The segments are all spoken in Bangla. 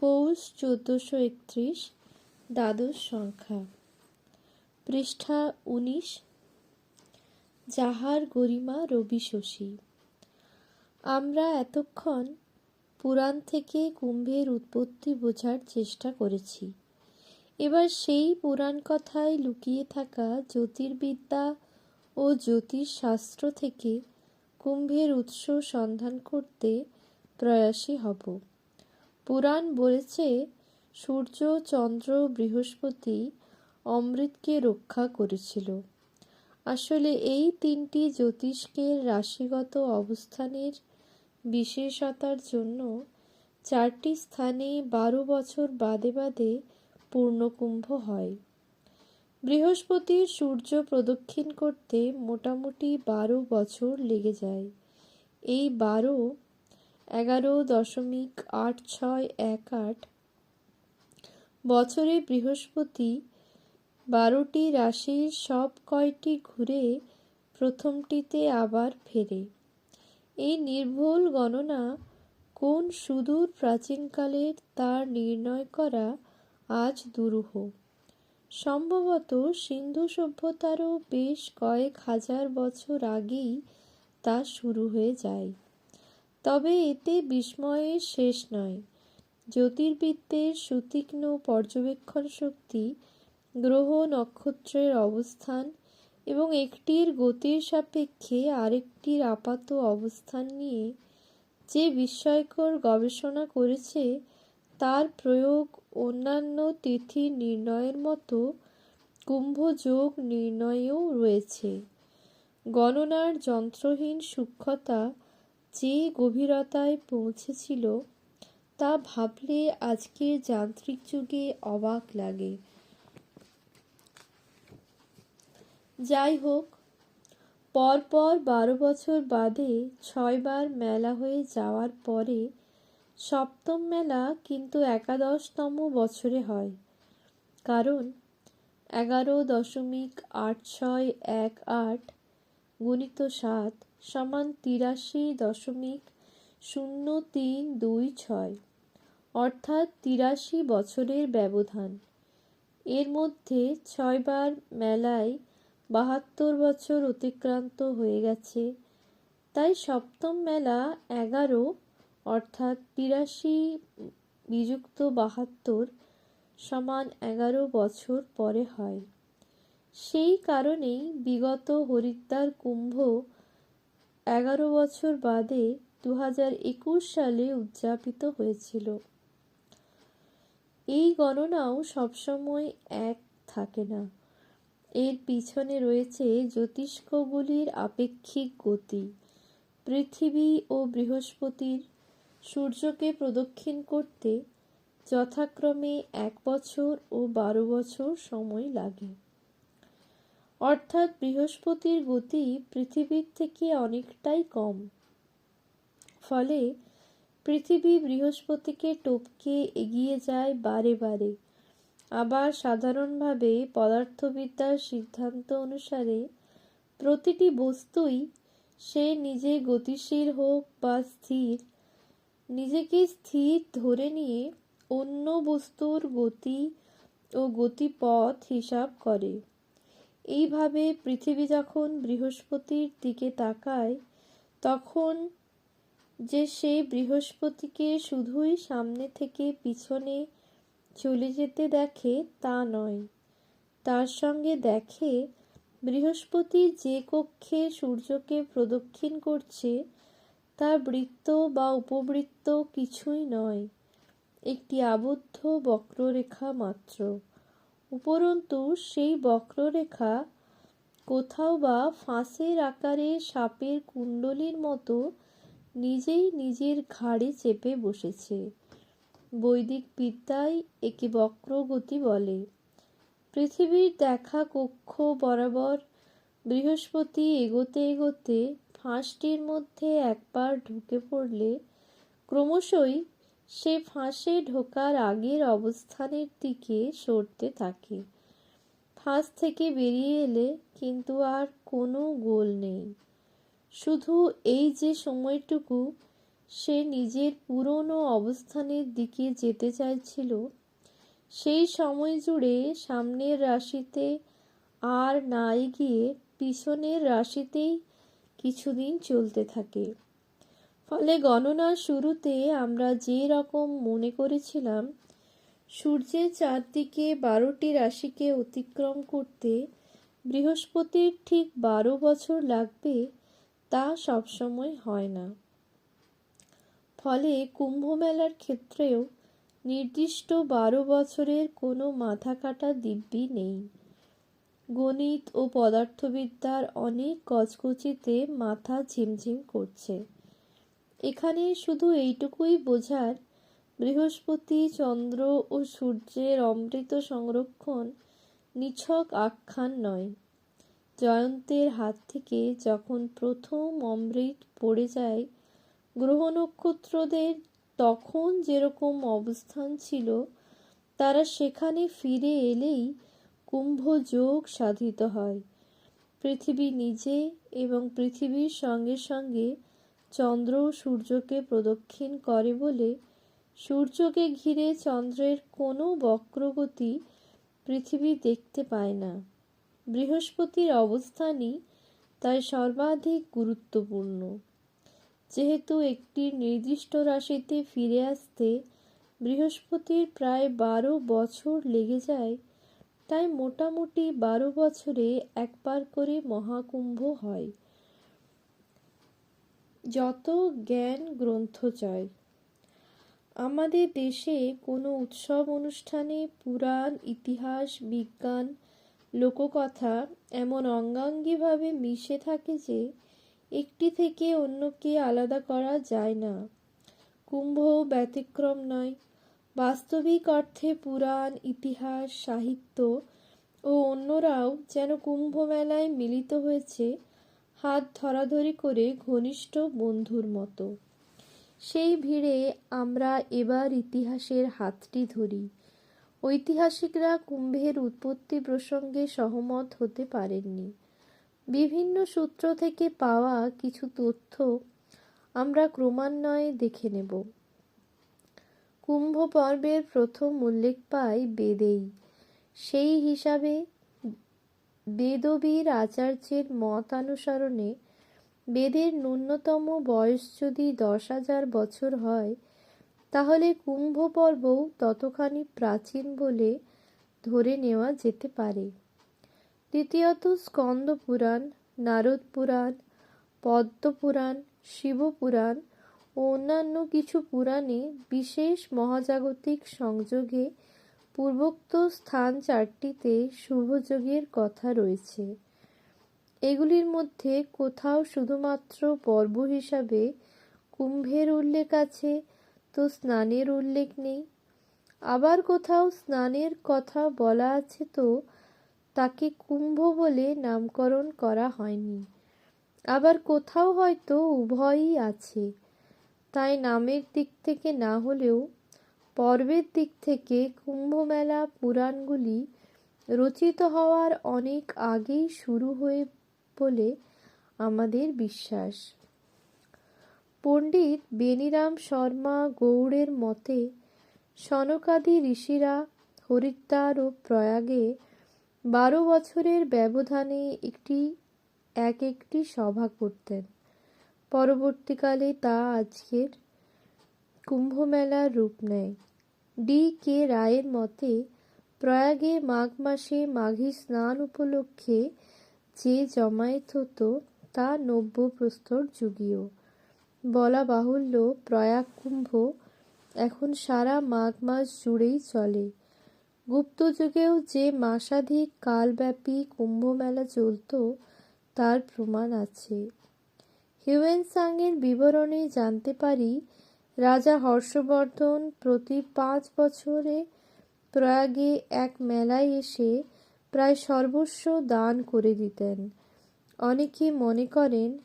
পৌষ চোদ্দোশো একত্রিশ দ্বাদশ সংখ্যা। পৃষ্ঠা উনিশ। যাহার গরিমা রবি শশী। আমরা এতক্ষণ পুরাণ থেকে কুম্ভের উৎপত্তি বোঝার চেষ্টা করেছি। এবার সেই পুরাণ কথায় লুকিয়ে থাকা জ্যোতির্বিদ্যা ও জ্যোতিষশাস্ত্র থেকে কুম্ভের উৎস সন্ধান করতে প্রয়াসী হব। পুরাণ বলেছে, সূর্য, চন্দ্র, বৃহস্পতি অমৃতকে রক্ষা করেছিল। আসলে এই তিনটি জ্যোতিষ্কের রাশিগত অবস্থানের বিশেষতার জন্য চারটি স্থানে বারো বছর বাদে বাদে পূর্ণকুম্ভ হয়। বৃহস্পতির সূর্য প্রদক্ষিণ করতে মোটামুটি বারো বছর লেগে যায়। এই বারো এগারো দশমিক আট ছয় এক আট। বছরে বৃহস্পতি বারোটি রাশির সব কয়টি ঘুরে প্রথমটিতে আবার ফেরে। এই নির্ভুল গণনা কোন সুদূর প্রাচীনকালের তার নির্ণয় করা আজ দুরূহ। সম্ভবত সিন্ধু সভ্যতারও বেশ কয়েক হাজার বছর আগেই তা শুরু হয়ে যায়। তবে এতে বিস্ময়ের শেষ নয়। জ্যোতির্বিদ্যের সুতীক্ষ্ণ পর্যবেক্ষণ শক্তি, গ্রহ নক্ষত্রের অবস্থান এবং একটির গতির সাপেক্ষে আরেকটির আপাত অবস্থান নিয়ে যে বিস্ময়কর গবেষণা করেছে, তার প্রয়োগ অন্যান্য তিথি নির্ণয়ের মতো কুম্ভযোগ নির্ণয়েও রয়েছে। গণনার যন্ত্রহীন সূক্ষ্মতা যে গভীরতায় পৌঁছেছিল, তা ভাবলে আজকের যান্ত্রিক যুগে অবাক লাগে। যাই হোক, পরপর বারো বছর বাদে ছয়বার মেলা হয়ে যাওয়ার পরে সপ্তম মেলা কিন্তু একাদশতম বছরে হয়। কারণ এগারো দশমিক আট ছয় এক আট গুণিত সাত সমান তিরাশি দশমিক শূন্য তিন দুই ছয়, অর্থাৎ তিরাশি বছরের ব্যবধান। এর মধ্যে ছয়বার মেলায় বাহাত্তর বছর অতিক্রান্ত হয়ে গেছে। তাই সপ্তম মেলা এগারো, অর্থাৎ তিরাশি বিযুক্ত বাহাত্তর সমান এগারো বছর পরে হয়। সেই কারণেই বিগত হরিদ্বার কুম্ভ এগারো বছর বাদে দু সালে উদযাপিত হয়েছিল। এই গণনাও সবসময় এক থাকে না। এর পিছনে রয়েছে জ্যোতিষ্কগুলির আপেক্ষিক গতি। পৃথিবী ও বৃহস্পতির সূর্যকে প্রদক্ষিণ করতে যথাক্রমে এক বছর ও বারো বছর সময় লাগে। অর্থাৎ বৃহস্পতির গতি পৃথিবীর থেকে অনেকটাই কম। ফলে পৃথিবী বৃহস্পতিকে টপকে এগিয়ে যায় বারে বারে। আবার সাধারণভাবে পদার্থবিদ্যার সিদ্ধান্ত অনুসারে প্রতিটি বস্তুই সে নিজে গতিশীল হোক বা স্থির, নিজেকে স্থির ধরে নিয়ে অন্য বস্তুর গতি ও গতিপথ হিসাব করে। এইভাবে পৃথিবী যখন বৃহস্পতির দিকে তাকায়, তখন যে সেই বৃহস্পতিকে শুধুই সামনে থেকে পিছনে চলে যেতে দেখে তা নয়। তার সঙ্গে দেখে বৃহস্পতি যে কক্ষে সূর্যকে প্রদক্ষিণ করছে তার বৃত্ত বা উপবৃত্ত কিছুই নয়, একটি আবদ্ধ বক্ররেখা মাত্র। উপরন্তু সেই বক্ররেখা কোথাও বা ফাঁসের আকারে সাপের কুণ্ডলির মতো নিজেই নিজের ঘাড়ে চেপে বসেছে। বৈদিক বিদ্যায় একে বক্রগতি বলে। পৃথিবীর দেখা কক্ষ বরাবর বৃহস্পতি এগোতে এগোতে ফাঁসটির মধ্যে একবার ঢুকে পড়লে ক্রমশই সে ফাঁসে ঢোকার আগের অবস্থানের দিকে সরতে থাকে। ফাঁস থেকে বেরিয়ে এলে কিন্তু আর কোনো গোল নেই। শুধু এই যে সময়টুকু সে নিজের পুরনো অবস্থানের দিকে যেতে চাইছিল, সেই সময় জুড়ে সামনের রাশিতে আর না এগিয়ে পিছনের রাশিতেই কিছুদিন চলতে থাকে। ফলে গণনার শুরুতে আমরা যে রকম মনে করেছিলাম, সূর্যের চারদিকে বারোটি রাশিকে অতিক্রম করতে বৃহস্পতির ঠিক বারো বছর লাগবে তা সবসময় হয় না। ফলে কুম্ভ মেলার ক্ষেত্রেও নির্দিষ্ট বারো বছরের কোনো মাথা কাটা দিব্যি নেই। গণিত ও পদার্থবিদ্যার অনেক কচকচিতে মাথা ঝিমঝিম করছে। এখানে শুধু এইটুকুই বোঝার, বৃহস্পতি, চন্দ্র ও সূর্যের অমৃত সংরক্ষণ নিছক আখ্যান নয়। জয়ন্তের হাত থেকে যখন প্রথম অমৃত পড়ে যায়, গ্রহ নক্ষত্রদের তখন যেরকম অবস্থান ছিল, তারা সেখানে ফিরে এলেই কুম্ভ যোগ সাধিত হয়। পৃথিবী নিজে এবং পৃথিবীর সঙ্গে সঙ্গে চন্দ্র সূর্যকে প্রদক্ষিণ করে বলে সূর্যকে ঘিরে চন্দ্রের কোনো বক্রগতি পৃথিবী দেখতে পায় না। বৃহস্পতির অবস্থানই তাই সর্বাধিক গুরুত্বপূর্ণ। যেহেতু একটি নির্দিষ্ট রাশিতে ফিরে আসতে বৃহস্পতির প্রায় বারো বছর লেগে যায়, তাই মোটামুটি বারো বছরে একবার করে মহাকুম্ভ হয়। যত জ্ঞান গ্রন্থ চায় আমাদের দেশে কোনো উৎসব অনুষ্ঠানে পুরাণ, ইতিহাস, বিজ্ঞান, লোককথা এমন অঙ্গাঙ্গিভাবে মিশে থাকে যে একটি থেকে অন্যকে আলাদা করা যায় না। কুম্ভ ব্যতিক্রম নয়, বাস্তবিক অর্থে পুরাণ, ইতিহাস, সাহিত্য ও অন্যরাও যেন কুম্ভ মেলায় মিলিত হয়েছে হাত ধরাধরি করে ঘনিষ্ঠ বন্ধুর মতো। সেই ভিড়ে আমরা এবার ইতিহাসের হাতটি ধরি। ঐতিহাসিকরা কুম্ভের উৎপত্তি প্রসঙ্গে সহমত হতে পারেননি। বিভিন্ন সূত্র থেকে পাওয়া কিছু তথ্য আমরা ক্রমান্বয়ে দেখে নেব। কুম্ভ পর্বের প্রথম উল্লেখ পাই বেদেই। সেই হিসাবে বেদবীর আচার্যের মতানুসরণে বেদের ন্যূনতম বয়স যদি দশ হাজার বছর হয়, তাহলে কুম্ভ পর্বও ততখানি প্রাচীন বলে ধরে নেওয়া যেতে পারে। দ্বিতীয়ত স্কন্দ পুরাণ নারদ পুরাণ পদ্মপুরাণ, শিবপুরাণ ও অন্যান্য কিছু পুরাণে বিশেষ মহাজাগতিক সংযোগে পূর্বোক্ত স্থান চারটিতে শুভযোগের কথা রয়েছে। এগুলির মধ্যে কোথাও শুধুমাত্র পর্ব হিসাবে কুম্ভের উল্লেখ আছে, তো স্নানের উল্লেখ নেই। আবার কোথাও স্নানের কথা বলা আছে, তো তাকে কুম্ভ বলে নামকরণ করা হয়নি। আবার কোথাও হয়তো উভয়ই আছে। তাই নামের দিক থেকে না হলেও পর্বের দিক থেকে কুম্ভমেলা পুরাণগুলি রচিত হওয়ার অনেক আগেই শুরু হয়ে বলে আমাদের বিশ্বাস। পণ্ডিত বেনিরাম শর্মা গৌড়ের মতে, সনকাদি ঋষিরা হরিদ্বার ও প্রয়াগে বারো বছরের ব্যবধানে একটি, এক একটি সভা করতেন। পরবর্তীকালে তা আজকের কুম্ভমেলার রূপ নেয়। ডি কে রায়ের মতে, প্রয়াগে মাঘ মাসে মাঘী স্নান উপলক্ষে যে জমায়েত হতো, তা নব্য প্রস্তর যুগীয়। বলা বাহুল্য, প্রয়াগ কুম্ভ এখন সারা মাঘ মাস জুড়েই চলে। গুপ্ত যুগেও যে মাসাধিক কালব্যাপী কুম্ভ মেলা চলত তার প্রমাণ আছে। হিউয়েন সাংয়ের বিবরণে জানতে পারি রাজা হর্ষবর্ধন প্রতি পাঁচ বছরে প্রয়াগে এক মেলায় এসে প্রায় সর্বস্ব দান করে দিতেন। অনেকে মনে করেন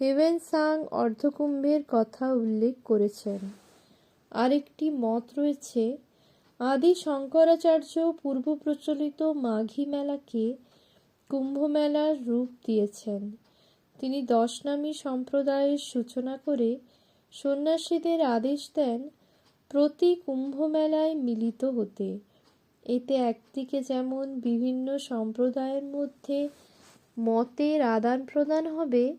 হেভেন সাং অর্ধকুম্ভের কথা উল্লেখ করেছেন। আরেকটি মত রয়েছে, আদি শঙ্করাচার্য পূর্ব প্রচলিত মাঘী মেলাকে কুম্ভ মেলার রূপ দিয়েছেন। তিনি দশনামী সম্প্রদায়ের সূচনা করে সন্ন্যাসীদের আদেশ দেন, প্রতি কুম্ভ মেলায় মিলিত হতে। এতে একদিকে যেমন বিভিন্ন সম্প্রদায়ের মধ্যে মতের আদান প্রদান হবে,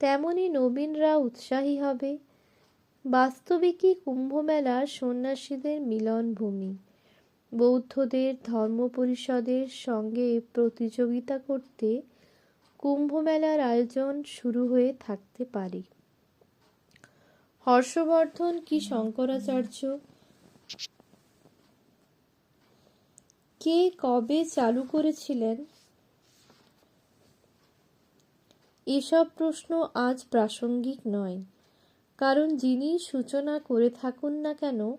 তেমনি নবীনরা উৎসাহী হবে। বাস্তবিকই কুম্ভমেলা সন্ন্যাসীদের মিলনভূমি। বৌদ্ধদের ধর্ম পরিষদের সঙ্গে প্রতিযোগিতা করতে কুম্ভমেলার আয়োজন শুরু হয়ে থাকতে পারে। হর্ষবর্ধন কি শঙ্করাচার্য? কে কবে চালু করেছিলেন? এসব প্রশ্ন আজ প্রাসঙ্গিক নয়। কারণ যিনি সূচনা করে থাকুন না কেন,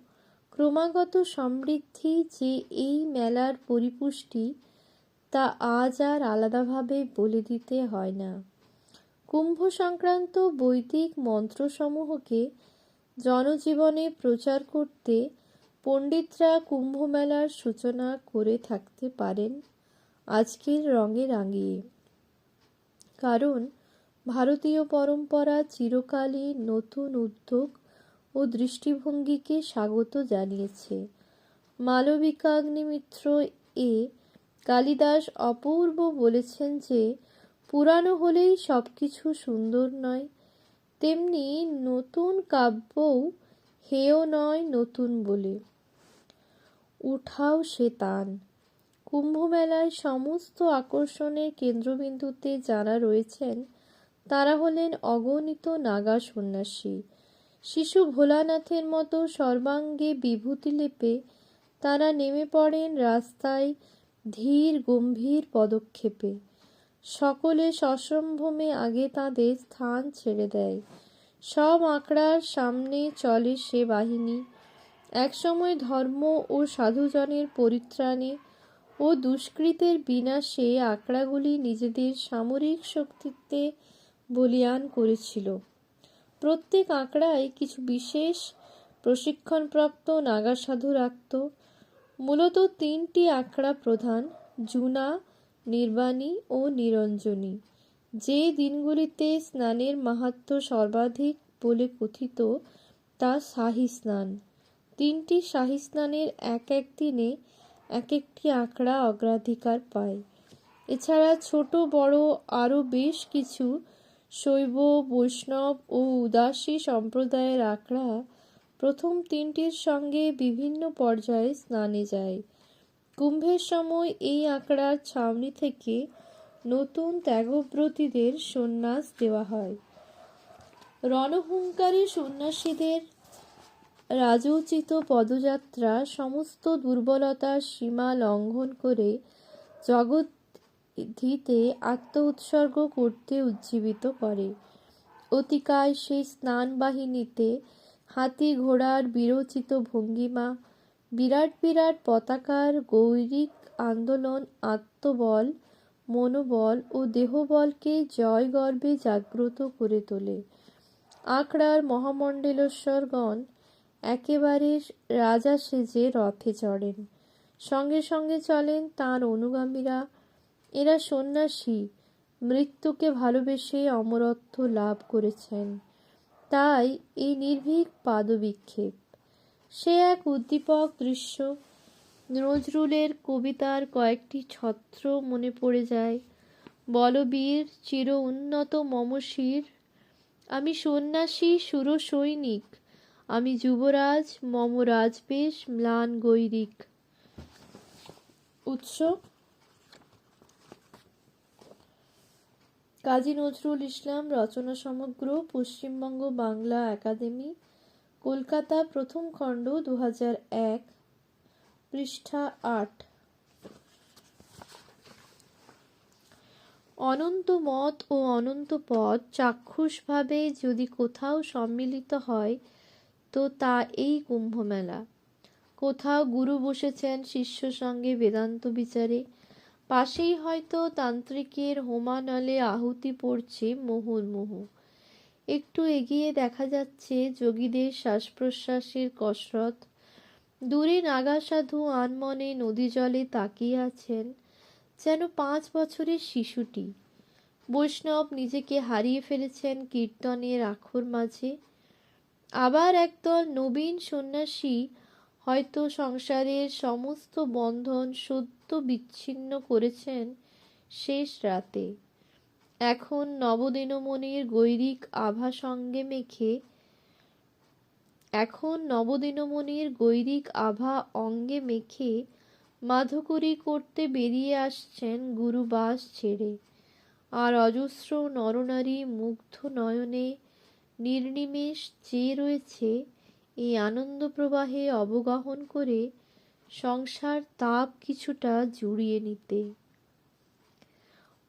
ক্রমাগত সমৃদ্ধি যে এই মেলার পরিপুষ্টি তা আজ আর আলাদাভাবে বলে দিতে হয় না। কুম্ভ সংক্রান্ত বৈদিক মন্ত্রসমূহকে জনজীবনে প্রচার করতে পণ্ডিতরা কুম্ভ মেলার সূচনা করে থাকতে পারেন আজকের রঙে রাঙিয়ে। কারণ ভারতীয় পরম্পরা চিরকালই নতুন উদ্যোগ ও দৃষ্টিভঙ্গিকে স্বাগত জানিয়েছে। মালবিকাগ্নিমিত্র এ কালিদাস অপূর্ব বলেছেন যে পুরানো হলেই সব কিছু সুন্দর নয়। তেমনি নতুন কাব্যও হেয় নয় নতুন বলে। উঠাও সে তান। কুম্ভমেলায় সমস্ত আকর্ষণের কেন্দ্রবিন্দুতে যারা রয়েছেন, তারা হলেন অগণিত নাগা সন্ন্যাসী। শিশু ভোলানাথের মতো সর্বাঙ্গে বিভূতি লেপে তারা নেমে পড়েন রাস্তায় ধীর গম্ভীর পদক্ষেপে। সকলে সসম্ভ্রমে আগে তাদের স্থান ছেড়ে দেয়। সব আঁকড়ার সামনে চলে সে বাহিনী। একসময় ধর্ম ও সাধুজনের পরিত্রাণে ও দুষ্কৃতের বিনাশে আঁকড়াগুলি নিজেদের সামরিক শক্তিতে বলিয়ান করেছিল। প্রত্যেক আঁকড়ায় কিছু বিশেষ প্রশিক্ষণপ্রাপ্ত নাগা সাধু রাখত। মূলত তিনটি আঁকড়া প্রধান, জুনা নির্বাণী ও নিরঞ্জনী। যে দিনগুলিতে স্নানের মাহাত্ম সর্বাধিক বলে কথিত, তা শাহী স্নান। তিনটি শাহী স্নানের এক এক দিনে এক একটি আঁকড়া অগ্রাধিকার পায়। এছাড়া ছোট, বড়, আরও বেশ কিছু শৈব, বৈষ্ণব ও উদাসী সম্প্রদায়ের আঁকড়া প্রথম তিনটির সঙ্গে বিভিন্ন পর্যায়ে স্নানে যায়। কুম্ভের সময় এই আঁকড়ার ছাউনি থেকে নতুন ত্যাগব্রতীদের সন্ন্যাস দেওয়া হয়। রণহুঙ্কারী সন্ন্যাসীদের রাজোচিত পদযাত্রা সমস্ত দুর্বলতার সীমা লঙ্ঘন করে জগৎ ধিতে আত্ম উৎসর্গ করতে উজ্জীবিত করে। অতিকায় সেই স্নান বাহিনীতে হাতি ঘোড়ার বিরচিত ভঙ্গিমা বিরাট বিরাট পতাকার গৈরিক আন্দোলন, আত্মবল, মনোবল ও দেহবলকে জয় গর্বে জাগ্রত করে তোলে। আখড়ার মহামণ্ডলেশ্বরগণ একেবারে রাজা সেজে রথে চড়েন। সঙ্গে সঙ্গে চলেন তার অনুগামীরা। এরা সন্ন্যাসী, মৃত্যুকে ভালোবেসে অমরত্ব লাভ করেছেন। তাই এই নির্ভীক পাদবিক্ষেপ সে এক উদ্দীপক দৃশ্য। নজরুলের কবিতার কয়েকটি ছত্র মনে পড়ে যায়। বলবীর চির উন্নত মমশির আমি সন্ন্যাসী, সুর সৈনিক। আমি যুবরাজ, মম রাজবেশ, ম্লান গৈরিক। উৎস? কাজী নজরুল ইসলাম রচনা সমগ্র পশ্চিমবঙ্গ বাংলা একাডেমি কলকাতা প্রথম খণ্ড দু এক, পৃষ্ঠা আট। অনন্ত মত ও অনন্ত পদ চাক্ষুষভাবে যদি কোথাও সম্মিলিত হয়, তো তা এই কুম্ভমেলা। কোথাও গুরু বসেছেন শিষ্য সঙ্গে বেদান্ত বিচারে। পাশেই হয়তো তান্ত্রিকের হোমানলে আহুতি পড়ছে মুহুর্মুহু একটু এগিয়ে দেখা যাচ্ছে যোগীদের শ্বাস প্রশ্বাসের কসরত। দূরে নাগা সাধু আনমনে নদী জলে তাকিয়ে আছেন যেন পাঁচ বছরের শিশুটি। বৈষ্ণব নিজেকে হারিয়ে ফেলেছেন কীর্তনের আখর মাঝে। আবার একদল নবীন সন্ন্যাসী হয়তো সংসারের সমস্ত বন্ধন সদ্য বিচ্ছিন্ন করেছেন শেষ রাতে। এখন নবদিনমণির গৈরিক আভা সঙ্গে মেখে, এখন নবদিনমণির গৈরিক আভা অঙ্গে মেখে মাধুকরী করতে বেরিয়ে আসছেন গুরুবাস ছেড়ে। আর অজস্র নরনারী মুগ্ধ নয়নে নির্নিমেষ চেয়ে রয়েছে এই আনন্দ প্রবাহে অবগাহন করে সংসার তাপ কিছুটা জুড়িয়ে নিতে।